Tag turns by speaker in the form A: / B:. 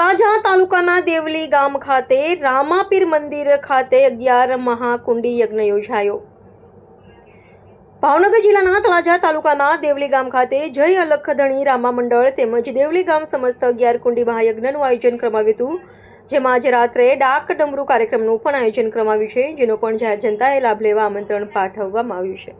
A: તળાજા તાલુકાના દેવલી ગામ ખાતે રામાપીર મંદિર ખાતે અગિયાર મહાકુંડી યજ્ઞ યોજાયો. ભાવનગર જિલ્લાના તળાજા તાલુકાના દેવલી ગામ ખાતે જય અલખધણી રામા મંડળ તેમજ દેવલી ગામ સમસ્ત અગિયાર કુંડી મહાયજ્ઞનું આયોજન કરવામાં આવ્યું હતું. જેમાં આજે રાત્રે ડાક ડમરૂ કાર્યક્રમનું પણ આયોજન કરવામાં આવ્યું છે, જેનો પણ જાહેર જનતાએ લાભ લેવા આમંત્રણ પાઠવવામાં આવ્યું છે.